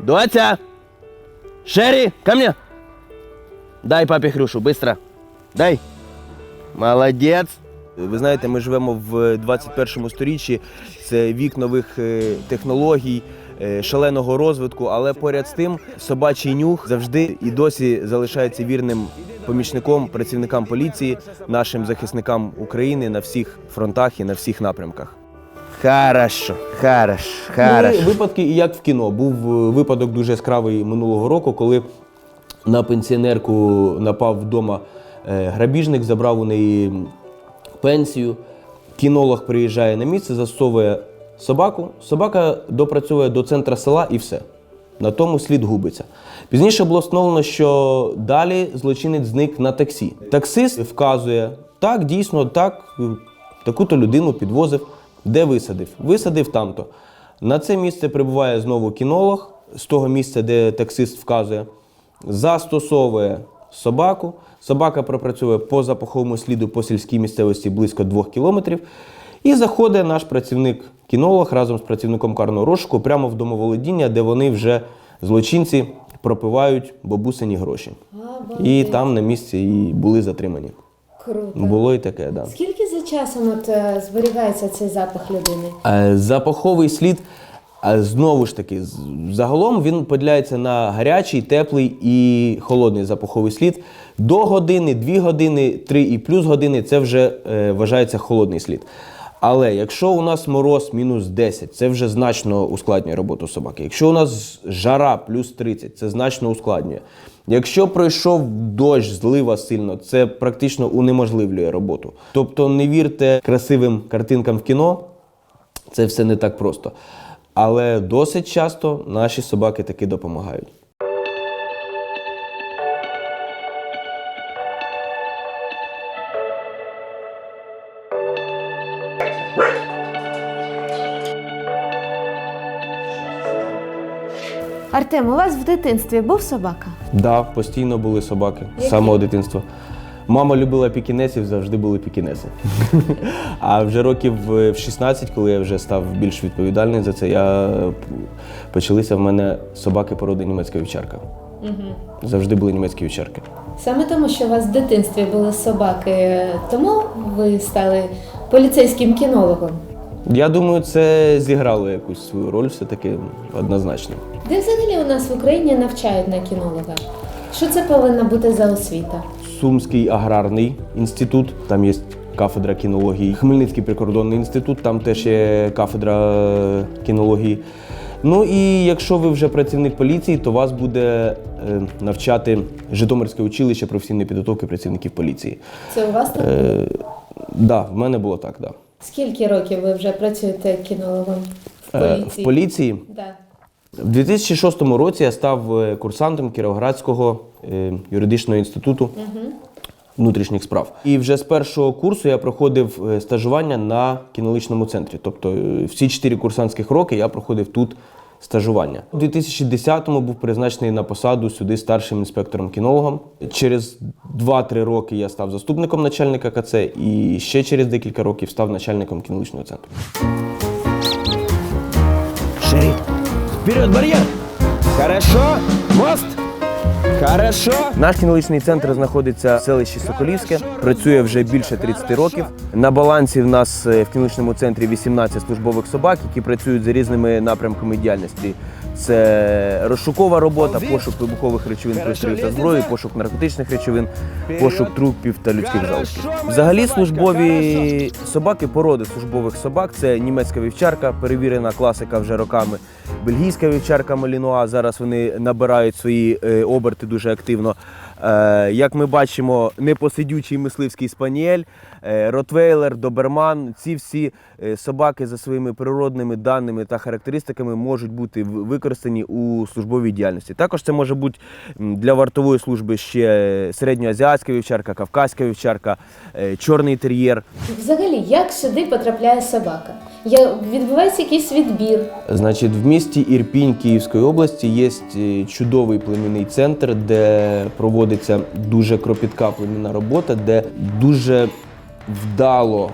Доця! Шері, ко мне! Дай папі Хрюшу, быстро. Дай. Молодець. Ви знаєте, ми живемо в 21 сторіччі. Це вік нових е, технологій, е, шаленого розвитку, але поряд з тим собачий нюх завжди і досі залишається вірним помічником працівникам поліції, нашим захисникам України на всіх фронтах і на всіх напрямках. Хорошо, хорошо, Були випадки, як в кіно. Був е, випадок дуже яскравий минулого року, коли на пенсіонерку напав вдома е, грабіжник, забрав у неї пенсію. Кінолог приїжджає на місце, засовує собаку. Собака допрацьовує до центра села і все. На тому слід губиться. Пізніше було встановлено, що далі злочинець зник на таксі. Таксист вказує, так, дійсно, так, таку-то людину підвозив, де висадив. Висадив там-то. На це місце прибуває знову кінолог з того місця, де таксист вказує, застосовує собаку. Собака пропрацьовує по запаховому сліду по сільській місцевості близько двох кілометрів. І заходить наш працівник-кінолог разом з працівником карного розшуку прямо в домоволодіння, де вони вже злочинці пропивають бабусині гроші. І там на місці і були затримані. Круто. Було і таке, так. Да. Скільки часом от, е, зберігається цей запах людини? Е, Запаховий слід, е, знову ж таки, загалом він поділяється на гарячий, теплий і холодний запаховий слід. До години, 2 години, 3 і плюс години це вже вважається холодний слід. Але якщо у нас мороз мінус 10, це вже значно ускладнює роботу собаки. Якщо у нас жара плюс 30, це значно ускладнює. Якщо пройшов дощ, злива сильно, це практично унеможливлює роботу. Тобто не вірте красивим картинкам в кіно, це все не так просто. Але досить часто наші собаки таки допомагають. Артем, у вас в дитинстві був собака? Да, постійно були собаки з самого дитинства. Мама любила пікінесів, завжди були пікінеси. а вже років в 16, коли я вже став більш відповідальний за це, я почалися в мене собаки породи німецька вівчарка. Завжди були німецькі вівчарки. Саме тому, що у вас в дитинстві були собаки, тому ви стали поліцейським кінологом. Я думаю, це зіграло якусь свою роль все-таки однозначно. Де взагалі у нас в Україні навчають на кінолога? Що це повинна бути за освіта? Сумський аграрний інститут, там є кафедра кінології, Хмельницький прикордонний інститут, там теж є кафедра е, кінології. Ну і якщо ви вже працівник поліції, то вас буде е, навчати Житомирське училище професійної підготовки працівників поліції. Це у вас так? Е, да, в мене було так, да. Скільки років ви вже працюєте кінологом в Е, поліції? в поліції Да. В 2006 році я став е, курсантом Кіровоградського е, юридичного інституту внутрішніх справ. І вже з першого курсу я проходив стажування на кінологічному центрі. Тобто всі чотири курсантських роки я проходив тут стажування. У 2010-му був призначений на посаду сюди старшим інспектором-кінологом. Через 2-3 роки я став заступником начальника КЦ і ще через декілька років став начальником кінологічного центру. Шері, вперед, бар'єр! Хорошо, мост! Хорошо. Наш кінологічний центр знаходиться в селищі Соколівське. Працює вже більше 30 років. На балансі в нас е, в кінологічному центрі 18 службових собак, які працюють за різними напрямками діяльності. Це розшукова робота, пошук вибухових речовин, пристроїв та зброї, пошук наркотичних речовин, пошук трупів та людських залишків. Взагалі, службові собаки, породи службових собак це німецька вівчарка, перевірена класика вже роками. Бельгійська вівчарка Малінуа. Зараз вони набирають свої е, оберти дуже активно. Е, як ми бачимо, непосидючий мисливський спаніель, е, ротвейлер, доберман. Ці всі е, собаки за своїми природними даними та характеристиками можуть бути використані у службовій діяльності. Також це може бути для вартової служби ще середньоазіатська вівчарка, кавказька вівчарка, чорний тер'єр. Взагалі, як сюди потрапляє собака? Я, відбувається якийсь відбір. Значить, в місті Ірпінь Київської області є е, чудовий племінний центр, де проводиться дуже кропітка племінна робота, де дуже вдало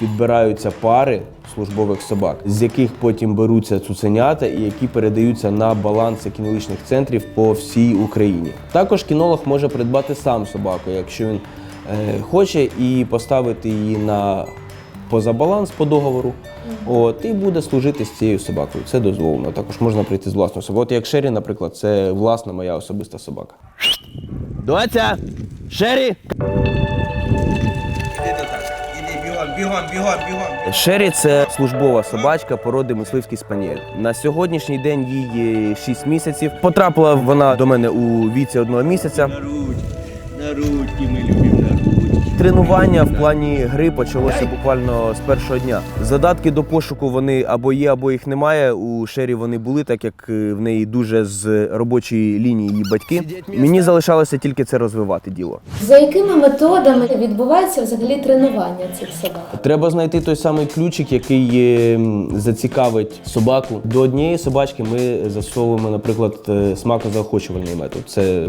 підбираються пари службових собак, з яких потім беруться цуценята і які передаються на баланси кінологічних центрів по всій Україні. Також кінолог може придбати сам собаку, якщо він е, хоче, і поставити її на позабаланс по договору. От, і буде служити з цією собакою. Це дозволено. Також можна прийти з власною собакою. От як Шері, наприклад, це власна моя особиста собака. Доця! Шері! Бігом, бігом, бігом. Шері це службова собачка породи мисливський спаніель. На сьогоднішній день їй 6 місяців. Потрапила вона до мене у віці одного місяця. На ручки, на ручки, ми любимо. Тренування в плані гри почалося буквально з першого дня. Задатки до пошуку вони або є, або їх немає. У Шері вони були, так як е, в неї дуже з робочої лінії її батьки. Мені залишалося тільки це розвивати діло. За якими методами відбувається взагалі тренування цих собак? Треба знайти той самий ключик, який зацікавить собаку. До однієї собачки ми застосовуємо, наприклад, е, смакозаохочувальний метод. Це е,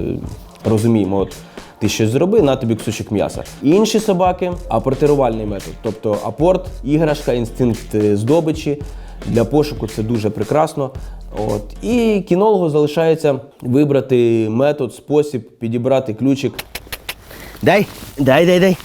розуміємо. От ти щось зроби, на тобі кусочок м'яса. Інші собаки апортирувальний метод, тобто апорт, іграшка, інстинкт е, здобичі. Для пошуку це дуже прекрасно. От. І кінологу залишається вибрати метод, спосіб, підібрати ключик. Дай, дай, дай, дай.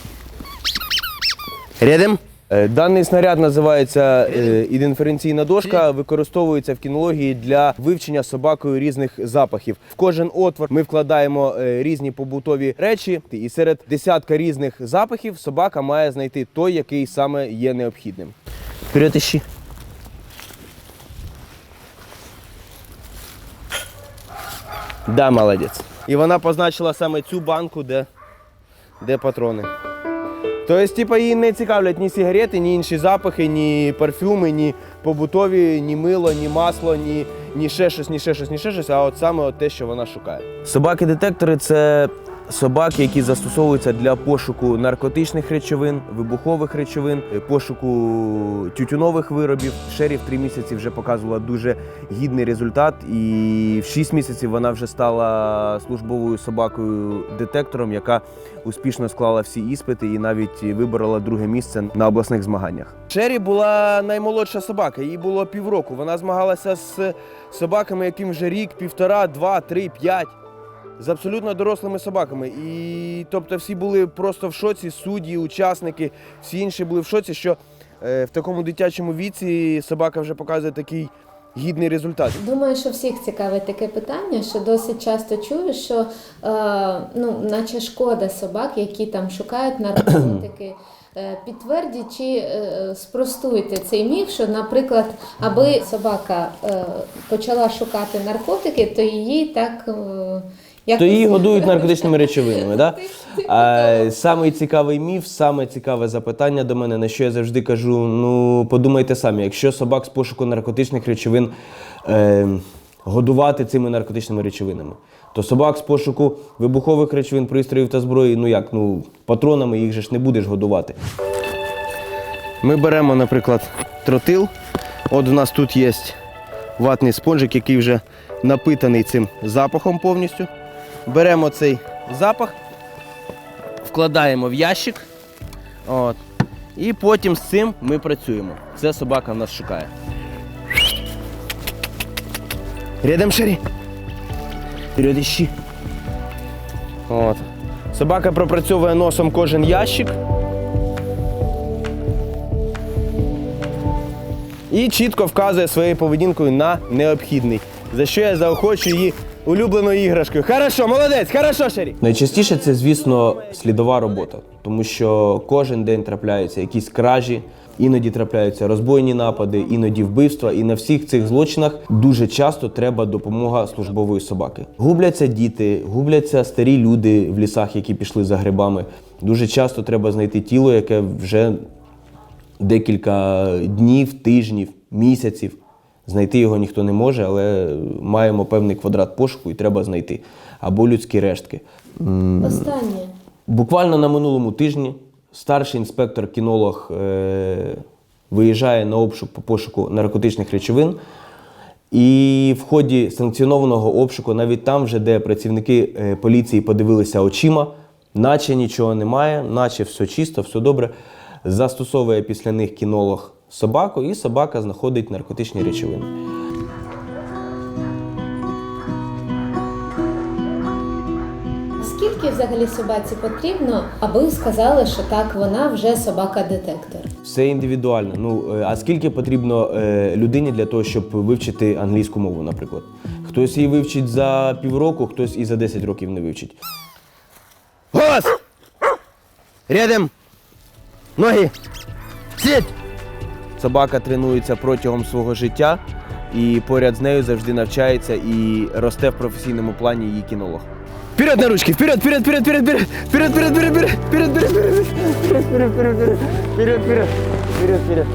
Рядом. Е, Даний снаряд називається е, ідентифікаційна дошка, використовується в кінології для вивчення собакою різних запахів. В кожен отвор ми вкладаємо е, різні побутові речі, і серед десятка різних запахів собака має знайти той, який саме є необхідним. Вперед ищи. Да, молодець. І вона позначила саме цю банку, де, де патрони. Тобто, типа, її не цікавлять ні сигарети, ні інші запахи, ні парфюми, ні побутові, ні мило, ні масло, ні, ні ще щось, ні ще щось, ні ще щось, а от саме от те, що вона шукає. Собаки-детектори це собаки, які застосовуються для пошуку наркотичних речовин, вибухових речовин, е, пошуку тютюнових виробів. Шері в три місяці вже показувала дуже гідний результат, і в шість місяців вона вже стала службовою собакою-детектором, яка успішно склала всі іспити і навіть виборола друге місце на обласних змаганнях. Шері була наймолодша собака, їй було півроку. Вона змагалася з собаками, яким вже рік, півтора, два, три, п'ять. З абсолютно дорослими собаками. І тобто всі були просто в шоці, судді, учасники, всі інші були в шоці, що е, в такому дитячому віці собака вже показує такий гідний результат. Думаю, що всіх цікавить таке питання, що досить часто чую, що е, ну, наче шкода собак, які там шукають наркотики. Е, Підтвердіть чи е, спростуйте цей міф, що, наприклад, аби собака е, почала шукати наркотики, то її так. Е, То її годують наркотичними речовинами. Да? А, самий цікавий міф, саме цікаве запитання до мене, на що я завжди кажу: ну подумайте самі, якщо собак з пошуку наркотичних речовин е, годувати цими наркотичними речовинами, то собак з пошуку вибухових речовин, пристроїв та зброї, ну як, ну патронами їх же ж не будеш годувати. Ми беремо, наприклад, тротил. От у нас тут є ватний спонжик, який вже напитаний цим запахом повністю. Беремо цей запах, вкладаємо в ящик. От. І потім з цим ми працюємо. Це собака в нас шукає. Рядом шарі. Вперед ищи. От. Собака пропрацьовує носом кожен ящик. і чітко вказує своєю поведінкою на необхідний. За що я заохочую її улюбленою іграшкою. Хорошо, молодець, хорошо, Шері. Найчастіше це, звісно, слідова робота, тому що кожен день трапляються якісь кражі, іноді трапляються розбойні напади, іноді вбивства. І на всіх цих злочинах дуже часто треба допомога службової собаки. Губляться діти, губляться старі люди в лісах, які пішли за грибами. Дуже часто треба знайти тіло, яке вже декілька днів, тижнів, місяців. Знайти його ніхто не може, але маємо певний квадрат пошуку і треба знайти. Або людські рештки. Останнє. Буквально на минулому тижні старший інспектор-кінолог е, виїжджає на обшук по пошуку наркотичних речовин. І в ході санкціонованого обшуку, навіть там, вже де працівники е, поліції подивилися очима, наче нічого немає, наче все чисто, все добре. Застосовує після них кінолог собаку, і собака знаходить наркотичні речовини. Скільки взагалі собаці потрібно, аби сказали, що так, вона вже собака-детектор? Все індивідуально. Ну е, а скільки потрібно е, людині для того, щоб вивчити англійську мову, наприклад? Хтось її вивчить за півроку, хтось і за 10 років не вивчить. Голос! Рядом! Ноги! Сідь! Собака тренується протягом свого життя і поряд з нею завжди навчається і росте в професійному плані її кінолог. Вперед на ручки! Вперед, вперед, вперед, вперед, вперед! Вперед, вперед, вперед, вперед, вперед, вперед, вперед, вперед, вперед, вперед, вперед, вперед, вперед.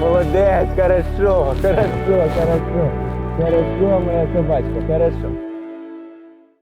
Молодець, хорошо, хорошо, хорошо. Хорошо, моя собачка, хорошо.